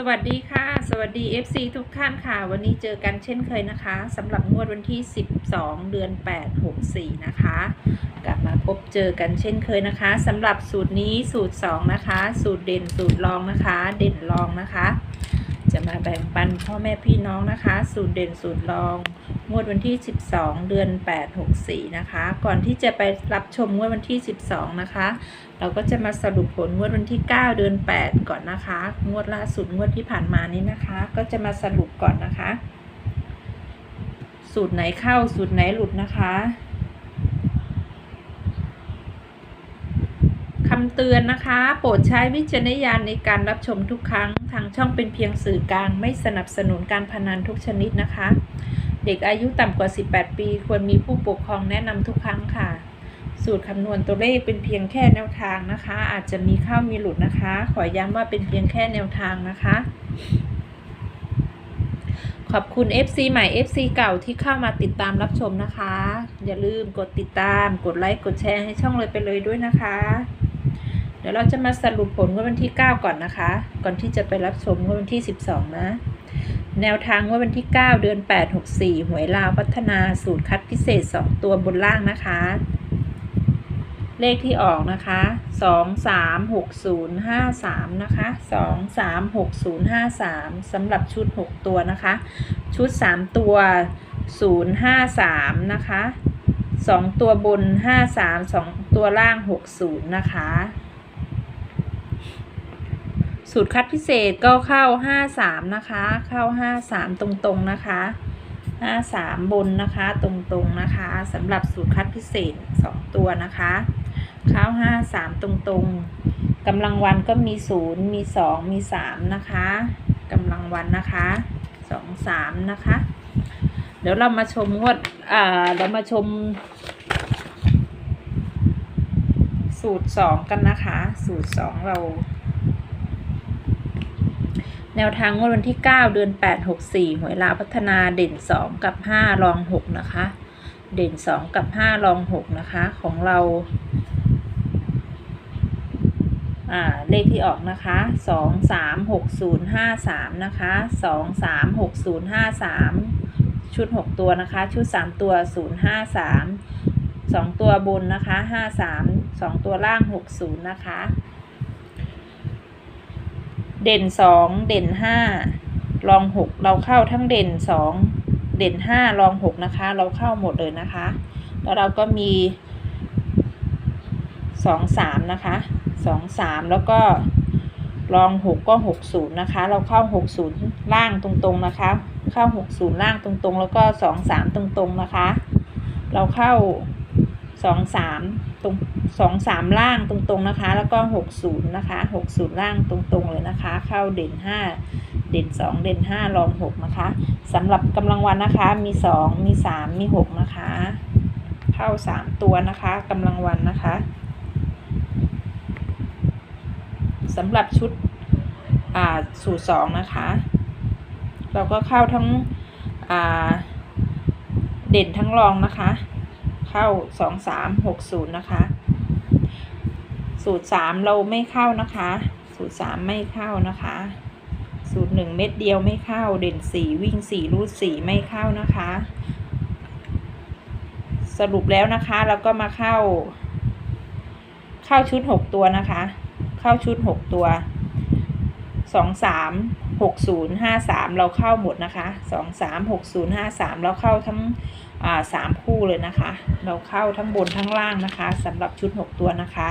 สวัสดีค่ะ สวัสดี FC ทุกท่านค่ะ วันนี้เจอกันเช่นเคยนะคะสำหรับงวดวันที่ 12 เดือน 8 64 นะคะ กลับมาพบเจอกันเช่นเคยนะคะสำหรับสูตรนี้สูตร 2 นะคะ สูตรเด่นสูตรรองนะคะ เด่นรองนะคะ จะมาแบ่งปันพ่อแม่พี่น้องนะคะ สูตรเด่นสูตรรอง งวดวันที่ 12 เดือน 8 64 นะคะ ก่อนที่จะไปรับชมงวดวันที่ 12 นะคะ เราก็จะมาสรุปผลงวดวันที่ 9 เดือน 8 ก่อนนะคะ งวดล่าสุดงวดที่ผ่านมานี้นะคะ ก็จะมาสรุปก่อนนะคะ สูตรไหนเข้าสูตรไหนหลุดนะคะคำ เตือนนะคะ โปรดใช้วิจารณญาณในการรับชมทุกครั้ง ทางช่องเป็นเพียงสื่อกลางไม่สนับสนุนการพนันทุกชนิดนะคะ เด็กอายุต่ำกว่า 18 ปี ควรมีผู้ปกครองแนะนำทุกครั้งค่ะ สูตรคำนวณตัวเลขเป็นเพียงแค่แนวทางนะคะ อาจจะมีเข้ามีหลุดนะคะ ขอย้ำว่าเป็นเพียงแค่แนวทางนะคะ ขอบคุณ FC ใหม่ FC เก่าที่เข้ามาติดตามรับชมนะคะ อย่าลืมกดติดตาม กดไลค์ กดแชร์ให้ช่องเลยไปเลยด้วยนะคะ ดี๋ยวเราจะมาสรุปผลงวดวันที่ 9 ก่อนนะคะ ก่อนที่จะไปรับชมงวดวันที่ 12 นะ แนวทางงวดวันที่ 9 เดือน 8 64 หวยลาวพัฒนาสูตรคัดพิเศษ 2 ตัวบนล่างนะคะ เลขที่ออกนะคะสองสามหกศูนย์ห้าสามนะคะสองสามหกศูนย์ห้าสามสำหรับชุดหกตัวนะคะ ชุดสามตัวศูนย์ห้าสามนะคะสองตัวบนห้าสามสองตัวล่างหกศูนย์นะคะ สูตรคัดพิเศษก็เข้าห้าสามนะคะ เข้าห้าสามตรงๆนะคะห้าสามบนนะคะตรงๆนะคะสำหรับสูตรคัดพิเศษสองตัวนะคะ เข้าห้าสามตรงๆกำลังวันก็มีศูนย์มีสองมีสามนะคะกำลังวันนะคะสองสามนะคะ เดี๋ยวเรามาชมงวดอ่าเรามาชม สูตรสองกันนะคะ สูตรสองเรา แนวทางงวดวันที่ 9 เดือน 8 64 หวยลาวพัฒนาเด่น 2 กับ 5 รอง 6 นะคะ เด่น 2 กับ 5 รอง 6 นะคะ ของเราอ่าเลขที่ออกนะคะ2 3 6 0 5 3นะคะ2 3 6 0 5 3ชุด6ตัวนะคะ ชุด3ตัว0 5 3 2ตัวบนนะคะ5 3 2ตัวล่าง60นะคะ เด่นสองเด่นห้ารองหกเราเข้าทั้งเด่นสองเด่นห้ารองหกนะคะ เราเข้าหมดเลยนะคะ แล้วเราก็มีสองสามนะคะสองสามแล้วก็รองหกก็หกศูนย์นะคะ เราเข้าหกศูนย์ล่างตรงๆนะคะ เข้าหกศูนย์ล่างตรงๆ แล้วก็สองสามตรงๆนะคะ เราเข้าสองสาม ตรงสองสามล่างตรงๆนะคะ แล้วก็หกศูนย์นะคะหกศูนย์ล่างตรงๆเลยนะคะ เข้าเด่นห้าเด่นสองเด่นห้ารองหกนะคะสำหรับกำลังวันนะคะมีสองมีสามมีหกนะคะ เข้าสามตัวนะคะกำลังวันนะคะสำหรับชุดอ่าสูตรสองนะคะ เราก็เข้าทั้งอ่าเด่นทั้งรองนะคะ เข้าสองสามหกศูนย์นะคะ สูตรสามเราไม่เข้านะคะ สูตรสามไม่เข้านะคะ สูตรหนึ่งเม็ดเดียวไม่เข้าเด่นสี่วิ่งสี่รูดสี่ไม่เข้านะคะ สรุปแล้วนะคะเราก็มาเข้า เข้าชุดหกตัวนะคะ เข้าชุดหกตัวสองสาม หกศูนย์ห้าสามเราเข้าหมดนะคะสองสามหกศูนย์ห้าสามเราเข้าทั้งสามคู่เลยนะคะ เราเข้าทั้งบนทั้งล่างนะคะสำหรับชุดหกตัวนะคะ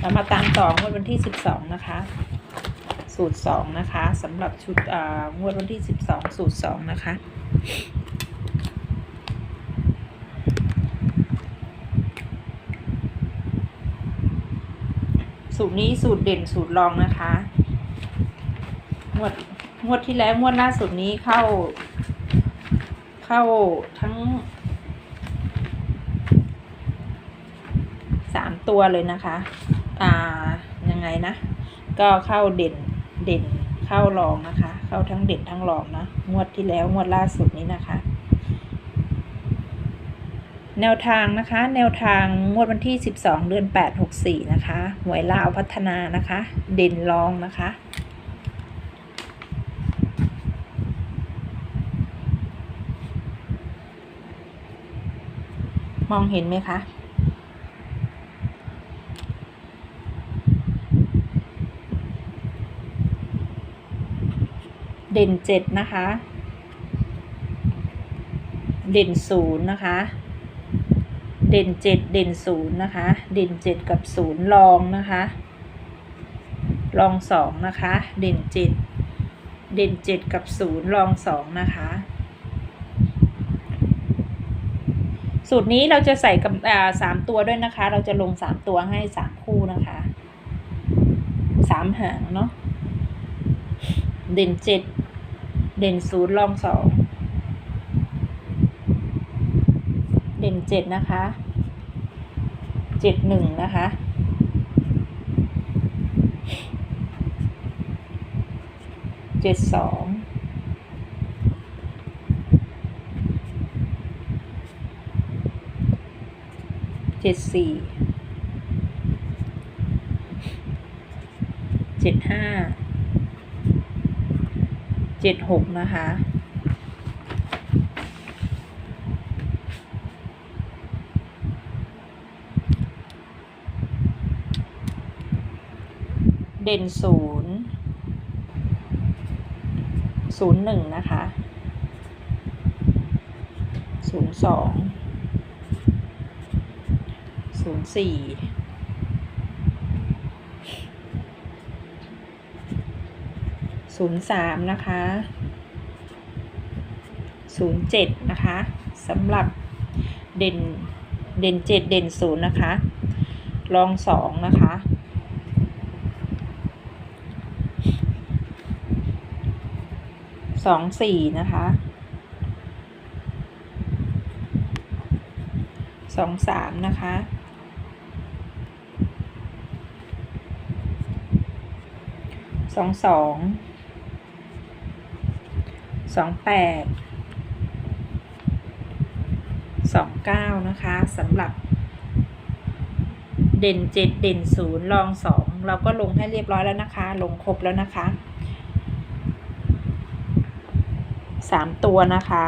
เรามาตามต่องวดวันที่สิบสองนะคะ สูตรสองนะคะสำหรับชุดอ่างวดวันที่สิบสองสูตรสองนะคะสูตรนี้สูตรเด่นสูตรรองนะคะ งวดงวดที่แล้วงวดล่าสุดนี้เข้า เข้าทั้งสามตัวเลยนะคะ อ่า ยังไงนะ ก็เข้าเด่น เด่น เข้ารองนะคะ เข้าทั้งเด่นทั้งรองนะ งวดที่แล้วงวดล่าสุดนี้นะคะ แนวทางนะคะ แนวทางงวดวันที่ 12 เดือน 8 64 นะคะ หวยลาวพัฒนานะคะ เด่นรองนะคะ มองเห็นไหมคะ เด่นเจ็ดนะคะ เด่นศูนย์นะคะ เด่นเจ็ดเด่นศูนย์นะคะ เด่นเจ็ดกับศูนย์ลองนะคะลองสองนะคะ เด่นเจ็ดเด่นเจ็ดกับศูนย์ลองสองนะคะ สูตรนี้เราจะใส่กับอ่าสามตัวด้วยนะคะ เราจะลงสามตัวให้สามคู่นะคะสามหางเนาะเด่นเจ็ดเด่นศูนย์ลองสองเด่นเจ็ดนะคะเจ็ดหนึ่งนะคะเจ็ดสอง เจ็ดสี่เจ็ดห้าเจ็ดหกนะคะเด่นศูนย์ศูนย์หนึ่งนะคะศูนย์สอง ศูนย์สี่ศูนย์สามนะคะศูนย์เจ็ดนะคะสำหรับเด่นเด่นเจ็ดเด่นศูนย์นะคะลองสองนะคะสองสี่นะคะสองสามนะคะ สองสองสองแปดสองเก้านะคะสำหรับ เด่นเจ็ดเด่นศูนย์ลองสองเราก็ลงให้เรียบร้อยแล้วนะคะ ลงครบแล้วนะคะสามตัวนะคะ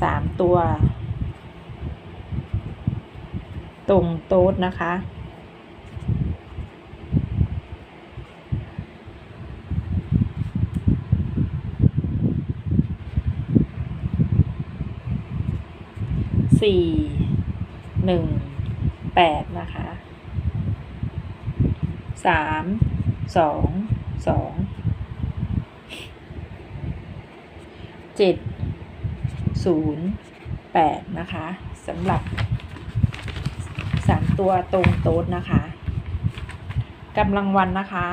สามตัว ตรงโต๊ดนะคะ สี่หนึ่งแปดนะคะสามสองสองเจ็ดศูนย์แปดนะคะสำหรับสามตัวตรงโต๊ดนะคะกำลังวันนะคะ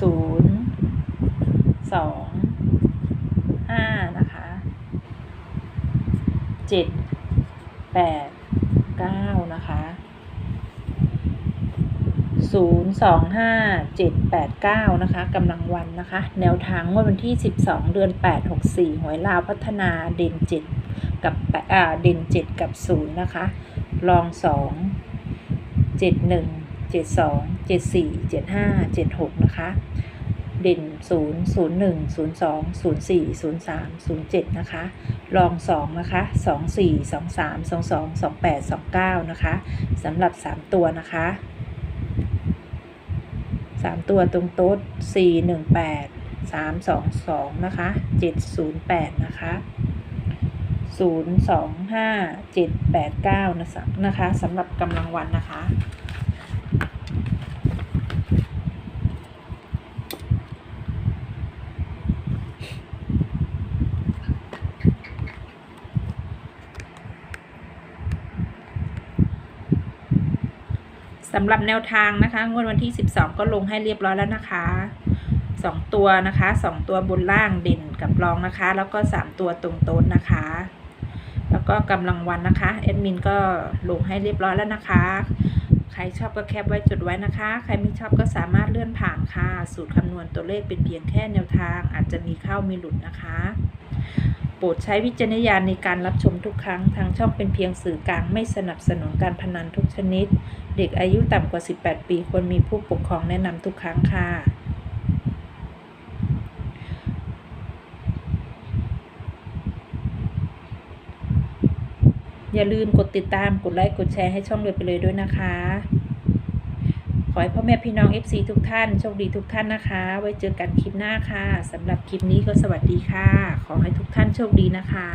ศูนย์สอง ห้านะคะ เจ็ดแปดเก้านะคะศูนย์สองห้าเจ็ดแปดเก้านะคะกำลังวันนะคะ แนวทางวดวันที่สิบสองเดือนแปดหกสี่หวยลาวพัฒนาเด่นเจ็ดกับแปดอ่าเด่นเจ็ดกับศูนย์นะคะลองสองเจ็ดหนึ่งเจ็ดสองเจ็ดสี่เจ็ดห้าเจ็ดหกนะคะ เด่นศูนย์ศูนย์หนึ่งศูนย์สองศูนย์สี่ศูนย์สามศูนย์เจ็ดนะคะ ลองสองนะคะสองสี่สองสามสองสองสองแปดสองเก้านะคะสำหรับสามตัวนะคะสามตัวตรงโต๊ดสี่หนึ่งแปดสามสองสองนะคะเจ็ดศูนย์แปดนะคะศูนย์สองห้าเจ็ดแปดเก้านะคะสำหรับกำลังวันนะคะ สำหรับแนวทางนะคะงวดวันที่ 12 ก็ลงให้เรียบร้อยแล้วนะคะ 2 ตัวนะคะ 2 ตัวบนล่างเด่นกับรองนะคะ แล้วก็ 3 ตัวตรงโต๊ดนะคะ แล้วก็กำลังวันนะคะแอดมินก็ลงให้เรียบร้อยแล้วนะคะ ใครชอบก็แคปไว้จดไว้นะคะ ใครไม่ชอบก็สามารถเลื่อนผ่านค่ะ สูตรคำนวณตัวเลขเป็นเพียงแค่แนวทาง อาจจะมีเข้ามีหลุดนะคะโปรดใช้วิจารณญาณในการรับชมทุกครั้ง ทางช่องเป็นเพียงสื่อกลางไม่สนับสนุนการพนันทุกชนิด เด็กอายุต่ำกว่า 18 ปีควรมีผู้ปกครองแนะนำทุกครั้งค่ะ อย่าลืมกดติดตามกดไลค์กดแชร์ให้ช่องเลยไปเลยด้วยนะคะ ขอให้พ่อแม่พี่น้อง FC ทุกท่านโชคดีทุกท่านนะคะ ไว้เจอกันคลิปหน้าค่ะสำหรับคลิปนี้ก็สวัสดีค่ะ ขอให้ทุกท่านโชคดีนะคะ